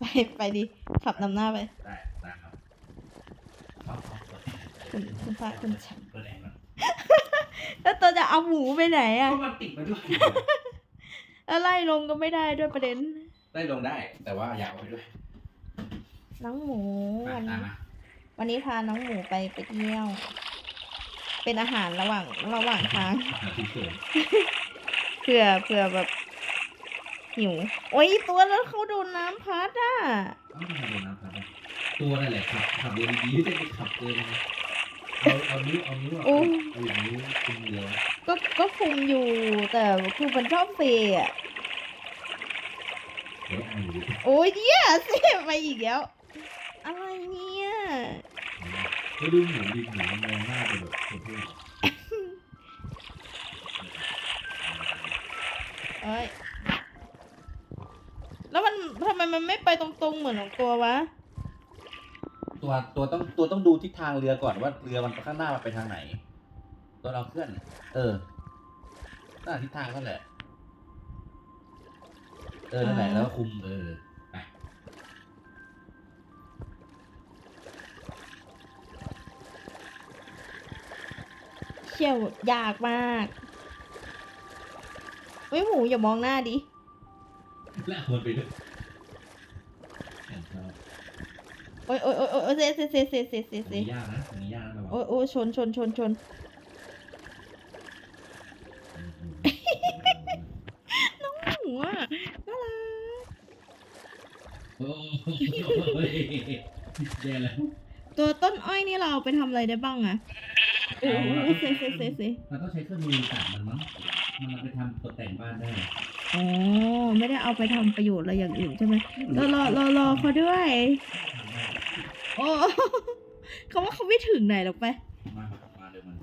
ไปไปดิ ขับนำหน้าไป ได้ได้ครับเอาเอาเปิดคุณคุณพระคุณฉันเปิดแอร์ก่อนแล้วตัวจะเอาหมูไปไหนอะก็มันติดมาด้วย แล้วไล่ลงก็ไม่ได้ด้วยประเด็น ได้ลงได้ แต่ว่าอยากเอาไปด้วยน้องหมูมาวันตามนี้มาวันนี้พาน้องหมูไปไปเที่ยว เป็นอาหารระหว่างระหว่างทาง หาที่เสริมเผื่อเผื่อแบบ หิว โอ้ยตัวแล้วเขาโดนน้ำพัดอะเอ้าทำไมโดนน้ำครับตัวนั่นแหละขับขับเรือดีๆจะไปขับเรือยังไงเอาเอานิ้วเอานิ้วอะโอ้เอาอย่างนิ้วคุมเรือก็ก็คุมอยู่แต่คือมันชอบเฟยอะเดี๋ยวเอาอยู่ดิโอ้ยเนี่ยเสียไปอีกแล้ว อะไรเนี่ยก็ดูหมูดิหมูมันมองหน้าไปแบบเท่เอ้ย แล้วมันทำไมมัน ไม่ไปตรงๆเหมือนของตัววะๆตัวตัวต้องตัวต้องดูทิศทางเรือก่อนว่าเรือมันข้างหน้ามันไปทางไหน ตัวเราเคลื่อน เออหน้าทิศทางนั่นแหละ เออนั่นแหละอ๋อแล้วก็คุมเออไปเชี่ยวยากมากเฮ้ยหมูอย่ามองหน้าดิและคนไปด้วยแอนชอบ โอ้ยโอ้ยโอ้ยโอ้ยเซเซเซเซเซเซอันเซนี้ยากนะอันนี้ยากนะระวังโอ้ยโอ้ยชนชนชนชนหมูอะน่ารักโอ้ยแย่แล้วตัวต้นอ้อยนี่เราเอาไปทำอะไรได้บ้างอะโอ้โหเซเซเซเซเราต้องใช้เครื่องมือตัดมันมั้งมันเอาไปทำตกแต่งบ้านได้ อ๋อ ไม่ได้เอาไปทำประโยชน์อะไรอย่างอื่นใช่ไหมรอรอรอรอเขาด้วย โอ้เขาว่าเขาไม่ถึงไหนหรอกไป มามามาเดี๋ยวมัน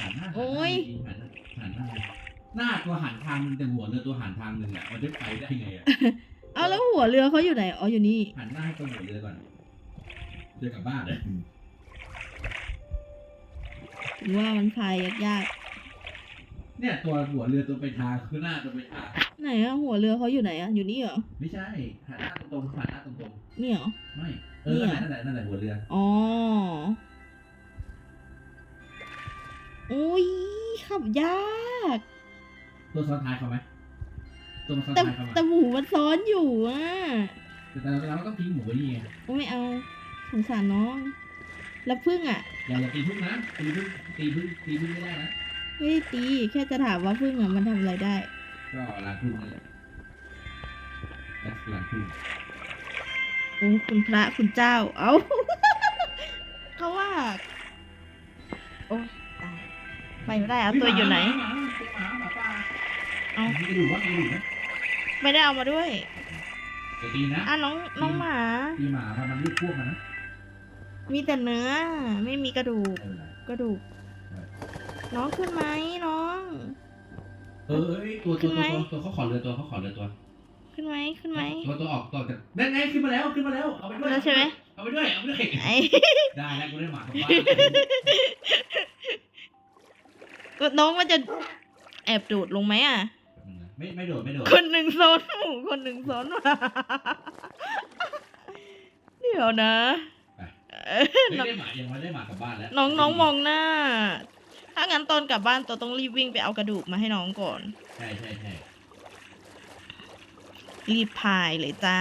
หันหน้าโอ้ย หันหน้าหันหน้าหน้าตัวหันทางนึงแต่หัวเรือตัวหันทางนึงอะมันจะไปได้ไงอะเอาแล้วหัวเรือเขาอยู่ไหน อ๋ออยู่นี่ หันหน้าให้ตรงหัวเรือก่อนเรือกลับบ้านเลยถึงว่ามันพายยาก เนี่ยตัวหัวเรือตัวไปทางคือหน้าตัวไปทางๆไหนอะหัวเรือเขาอยู่ไหนอะอยู่นี่เหรอไม่ใช่หันหน้าตรงๆหันหน้าตรงนี่เหรอ ๆไม่เออนั่นแหละนั่นแหละนั่นแหละหัวเรือ อ๋อโอ้ยขับยาก ตัวซ้อนท้ายเขาไหมตัวมันซ้อนแต่ท้ายเขาไหมแต่หมูมันซ้อนอยู่อะแต่เราเราก็ต้องทิ้งหมูไว้นี่ไงโอ้ไม่เอาสงสารน้อง แล้วพึ่งอะอย่าอย่าตีพึ่งนะตีพึ่งตีพึ่งตีพึ่งไม่ได้นะ ไม่ได้ตี แค่จะถามว่าพึ่งอะมันทำอะไรได้ ก็ล้างพึ่งนั่นแหละแอสล้างพึ่งโอ้คุณพระคุณเจ้า เอา เขาว่า โอ้ตายไปไม่ได้เอาตัวอยู่ไหนหมาหมาหมาหมาป่าเอามีกระดูกวะมีกระดูกไหมไม่ได้เอามาด้วยจะตีนะอะน้องน้องหมา ตีหมาพามันรีบพวกมันนะมีแต่เนื้อ ไม่มีกระดูกเออกระดูก น้องขึ้นไหมน้อง เออเอ้ยตัวตัวขึ้นไหมตัวตัวเขาขอเรือตัวเขาขอเรือตัวขึ้นไหมขึ้นไหมตัวตัวออกตัวจากนั่นไงขึ้นมาแล้วขึ้นมาแล้วเอาไปด้วยแล้วใช่ไหมเอาไปด้วยเอาไปด้วยไอ้ได้แล้วกูได้หมากลับบ้านน้องมันจะแอบดูดลงไหมอะไม่ไม่โดดไม่โดดคนหนึ่งโซนหมูคนหนึ่งโซนหมาเดี๋ยวนะเอ้ยไม่ได้หมายังไม่ได้หมากลับบ้านแล้วน้องน้องมองหน้า ถ้างั้นตอนกลับบ้านตัวต้องรีบวิ่งไปเอากระดูกมาให้น้องก่อน ใช่ใช่ใช่รีบพายเลยจ้า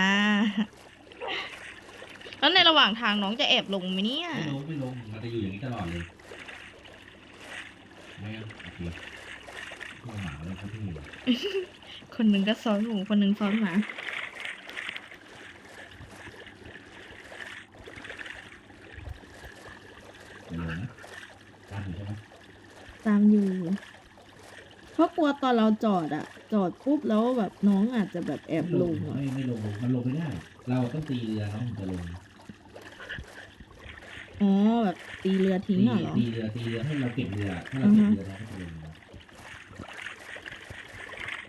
แล้วในระหว่างทางน้องจะแอบลงไหมเนี่ย ไม่ลงไม่ลงมันจะอยู่อย่างนี้ตลอดเลยไม่งั้นโอเคตัวหมาเลยเขาที่อยู่คนหนึ่งก็ซ้อนหมูคนหนึ่งซ้อนหมา เดี๋ยวนะตามอยู่ใช่ไหม ตามอยู่ เพราะกลัวตอนเราจอดอะจอดปุ๊บแล้วแบบน้องอาจจะแบบแอบลงอะไม่ไม่ลงมันลงไม่ได้ เราต้องตีเรือน้องถึงจะลงอ๋อแบบตีเรือทิ้งอะเหรอ ตีเรือตีเรือให้เราเก็บเรือถ้าเราเก็บเรือเราก็จะลง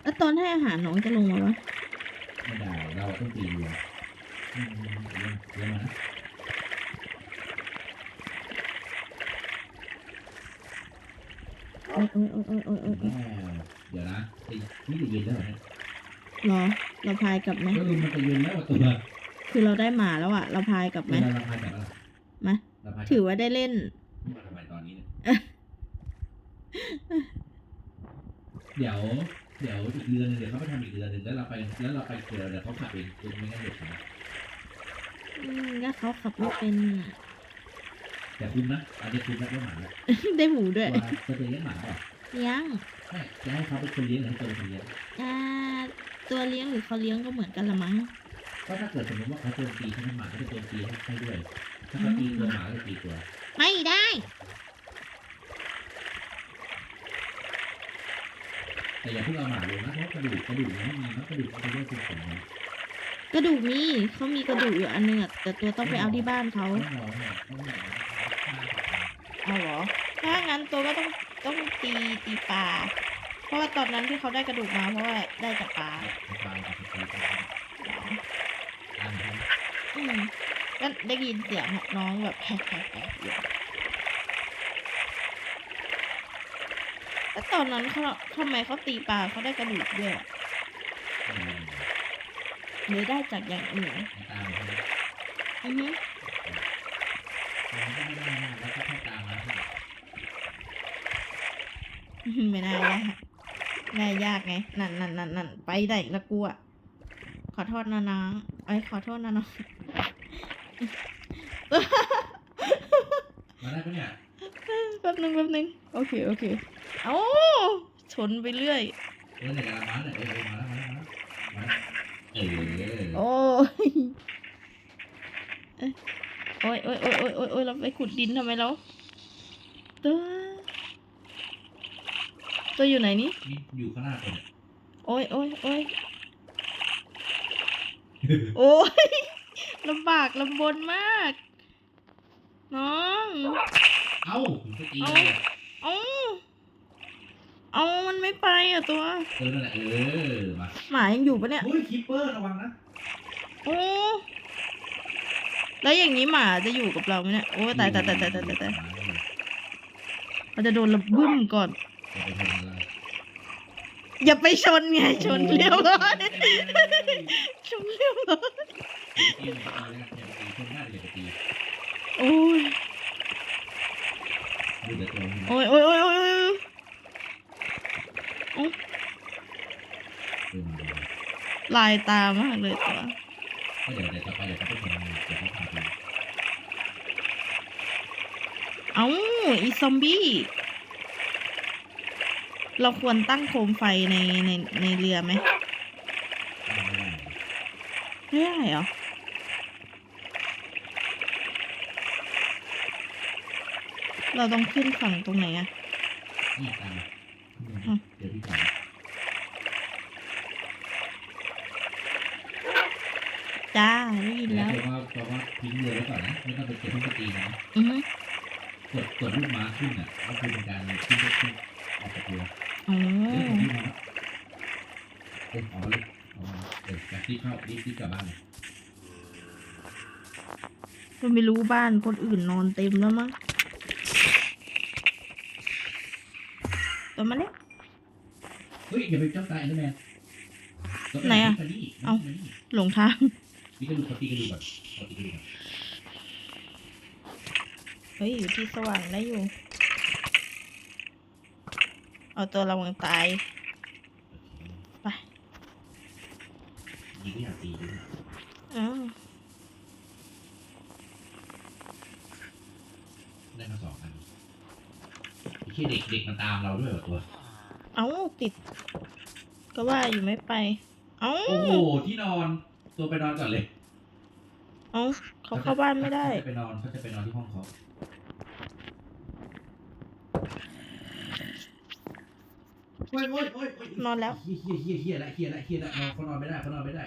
แล้วตอนให้อาหารน้องจะลงมาวะไม่ได้เราต้องตีเรืออืมเรือเรือมานะ โอ้ยโอ้ยโอ้ยโอ้ยโอ้ยโอ้ยเดี๋ยวนะนี่จะย็นแล้วเหรอเหรอเราพายกลับไหมก็ลุงมันจะยืนแล้วตัวคือเราได้หมาแล้วอะเราพายกลับไหมเราพายแบบไรมาถือว่าได้เล่นมาทำไมตอนนี้เนี่ยเดี๋ยวเดี๋ยวอีกเดือนหนึงเดี๋ยวเขาไปทำอีกเดือนหนึ่งแล้วเราไปแล้วเราไปเดี๋ยวเดี๋ยวเขาขับเองไม่งั้นเดี๋ยวเขาอืมก็เขาขับไม่เป็นอะ แต่คุณนะอันนี้คุณนะเลี้ยงหมาแล้วได้หมูด้วยว่าจะเป็นเลี้ยงหมาเปล่าเลี้ยงไม่จะให้เขาเป็นคนเลี้ยงหรือให้ตัวเป็นคนเลี้ยงอ่าตัวเลี้ยงหรือเขาเลี้ยงก็เหมือนกันละมั้งก็ถ้าเกิดสมมติว่าเขาโจมตีใช่ไหมหมาก็จะโจมตีให้ให้ด้วย ถ้าเขาตีตัวหมาก็จะตีตัว ไม่ได้ แต่อย่าเพิ่งเอาหมาลงนะเพราะกระดูกกระดูกมันไม่มีนะกระดูกมันจะเรียกเป็นผงนะกระดูกมีเขามีกระดูกอยู่อันหนึงอะแต่ตัวต้องไปเอาที่บ้านเขา ต้องรอเนี่ยต้องรอ เอาเหรอ ถ้างั้นตัวก็ต้องต้องตีตีปลา เพราะว่าตอนนั้นที่เขาได้กระดูกมาเพราะว่าได้จากปลาปลากับตีกันเหรออ่านอืมก็ได้ยินเสียงน้องแบบแฮกๆๆอยู่แล้วตอนนั้นเขาทำไมเขาตีปลาเขาได้กระดูกด้วยอะหรือได้จากอย่างอื่นอือฮึ ไม่ได้นะแล้วก็แค่ตามมาอือฮึไม่น่ายากน่ายากไง นั่นนั่นนั่นนั่นไปได้อีกละกูอะขอโทษนะน้องเอ้ยขอโทษนะน้องมาได้ปะเนี่ยแป๊บนึงแป๊บนึงโอเคโอเคเอ้าชนไปเรื่อยเออเนี่ยมาเนี่ยเออมาแล้วมาแล้วมาแล้วเออโอ้ยเอ้ยโอ้ยโอ้ยโอ้ยโอ้ยโอ้ยโอ้ยเราไปขุดดินทำไมเราตัวตัวอยู่ไหนนี่นี่อยู่ข้างหน้าคนโอ้ยโอ้ยโอ้ยโอ้ยลำบากลำบนมาก น้องเอ้าผมจะตีเอ้าเอามันไม่ไปอะตัว เออนั่นแหละเออมาหมายังอยู่ปะเนี่ยเฮ้ยคิปเปอร์ระวังนะโอ้ แล้วอย่างนี้หมาจะอยู่กับเราไหมเนี่ยโอ้ตายตายตายตายตายตายตายเราจะโดนระบึ้มก่อน อย่าไปชนไงชนเรียบร้อยชนเรียบร้อยโอ้ยโอ้ยโอ้ยโอ้ยโอ้ยโอ้ยลายตามากเลยตัว เดี๋ยวเดี๋ยวต่อไปเดี๋ยวเขาไปทำเดี๋ยวเขาพาไปเอาอีซอมบี้ เราควรตั้งโคมไฟในในในเรือไหมไม่ได้เหรอเราต้องขึ้นฝั่งตรงไหนอะนี่ตามเดี๋ยวพี่ถาม จ้า ได้ยินแล้แล้ววเพราะว่าเพราะว่าทิ้งเรือไว้ก่อนนะไม่ต้องไปเก็บทุกตีนะอือฮึกดกดลูกม้าขึ้นอะก็คือเป็นการขึ้นขึ้นออกจากเรืออ๋อเอ้ยพี่มาแล้วเอ้ยออกมาเลยออกมาเดี๋ยวจากที่เข้ารีบรีบกลับบ้านเลยเราไม่รู้บ้านคนอื่นนอนเต็มแล้วมั้งตัวมาเล็กเฮ้ยอย่าไปจ้องตาเอ็นเดอร์แมนไหนอะนี่เอ้าหลงทาง นี่ก็ดูเขาตีกันดูก่อนเขาตีกันดูก่อนเฮ้ยอยู่ที่สว่างได้อยู่ เอาตัวระวังตาย ไป ยิงก็อยากตีด้วยอ้าวได้มาสองอันไอ้เหี้ยเด็กเด็กมันตามเราด้วยเหรอตัว เอ้าติด ก็ว่าอยู่ไม่ไป เอ้า โอ้โหที่นอน ตัวไปนอนก่อนเลยเอ้าเขาเข้าบ้านไม่ได้เขาจะไปนอนเขาจะไปนอนที่ห้องเขาโอ้ยโอ้ยโอ้ยโยนอนแล้ว เฮียเฮียเฮียเฮียละเฮียละเฮียละนอนเขานอนไม่ได้เขานอนไม่ได้